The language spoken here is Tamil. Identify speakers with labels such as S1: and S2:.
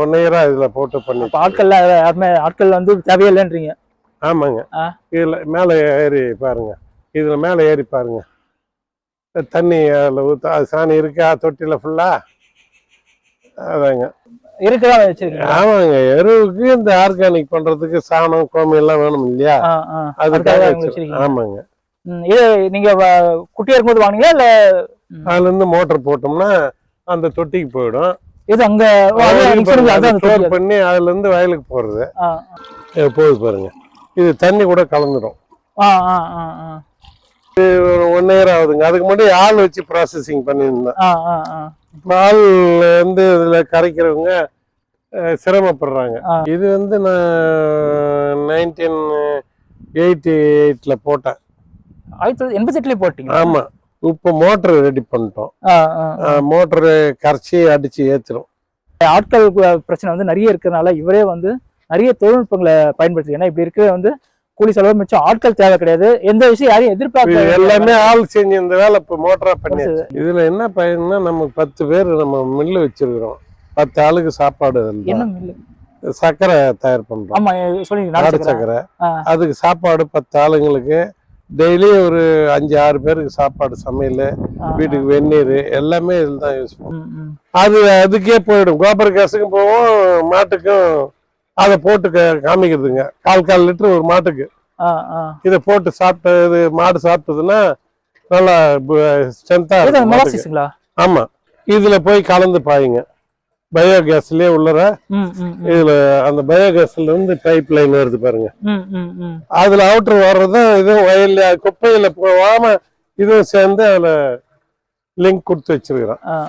S1: ஒன் இயரா இதுல போட்டு பண்ணி
S2: இப்ப ஆட்கள்ல யாருமே ஆட்கள் வந்து தேவையில்லைன்றீங்க.
S1: ஆமாங்க. இதுல மேல ஏறி பாருங்க. இதுல மேல ஏறி பாருங்க. தண்ணி அதுல ஊத்த அது சாணி இருக்கா? தொட்டில ஃபுல்லா அதாங்க.
S2: இருக்குதான் வச்சிருக்கீங்க
S1: ஆமாங்க. எருவுக்கு இந்த ஆர்கானிக் பண்றதுக்கு சாணம் கோமி எல்லாம் வேணும் இல்லையா. அதுக்காக ஆமாங்க.
S2: இது நீங்க குட்டியா இருக்கும்போது வாங்குனீங்களா இல்ல?
S1: அதுல இருந்து மோட்டர் போட்டோம்னா அந்த தொட்டிக்கு போயிடும்.
S2: இது அங்க அதான்.
S1: பண்ணி அதுல இருந்து வயலுக்கு போறது. இது போகுது பாருங்க. இது தண்ணி கூட கலந்துடும். ஒரு ஒன் இயர் ஆகுதுங்க. அதுக்கு முன்னாடி ஆள் வச்சு ப்ராசஸிங் பண்ணியிருந்தேன்.
S2: ஆ, ஆ, ஆ.
S1: பால் வந்து இதுல கரைக்கிறவங்க சிரமப்படுறாங்க. இது வந்து நான் நைன்டீன் எயிட்டி எயிட்ல போட்டேன்.
S2: ஆயிரத்தி தொள்ளாயிரத்தி எண்பத்தி எட்டுலயே போட்டீங்க?
S1: ஆமா. இப்போ மோட்டர் ரெடி பண்ணிட்டோம். மோட்டரு கரைச்சி அடிச்சு ஏத்துரும்
S2: ஆட்கள் பிரச்சனை வந்து நிறைய இருக்கிறதுனால இவரே வந்து நிறைய தொழில்நுட்பங்களை பயன்படுத்தி ஏன்னா இப்படி இருக்கிற வந்து கூலி செலவு மிச்சம் ஆட்கள் தேவை கிடையாது எந்த விஷயம் யாரையும் எதிர்பார்க்க
S1: எல்லாமே ஆள் செஞ்சு இந்த வேலை இப்போ மோட்டரா பண்ணியாச்சு இதுல என்ன பயன்னா நமக்கு பத்து பேர் நம்ம மில்லு வச்சிருக்கிறோம் பத்து ஆளுக்கு சாப்பாடு
S2: என்ன. மில்லு?
S1: சர்க்கரை தயார் பண்றோம் நாடு. சர்க்கரை. அதுக்கு சாப்பாடு பத்து ஆளுங்களுக்கு டெய்லி ஒரு அஞ்சு ஆறு பேருக்கு சாப்பாடு சமையல் வீட்டுக்கு வெந்நீர் எல்லாமே இதில் தான் யூஸ் பண்ணுவோம்
S2: ம், ம்.
S1: அது அதுக்கே போயிடும் கோபர் கேஸுக்கும் போவோம் மாட்டுக்கும் அதை போட்டு காமிக்கிறதுங்க கால் கால் லிட்டர் ஒரு மாட்டுக்கு. இதை போட்டு சாப்பிட்டு இது மாடு சாப்பிட்டதுன்னா நல்லா ஸ்ட்ரென்த்தா
S2: இது அந்த
S1: இருக்கும் மாட்டுக்கு.
S2: மொலாசிஸ்ங்களா?
S1: ஆமா இதுல போய் கலந்து பாயுங்க பயோ கேஸ்லயே உள்ளற. இதுல அந்த பயோ கேஸ்ல இருந்து பைப் லைன் வருது பாருங்க. அதுல அவுட்டர் வர்றதும் இதுவும் வயல்ல குப்பையில போகாம இதுவும் சேர்ந்து அதுல லிங்க் கொடுத்து வச்சிருக்கிறோம்.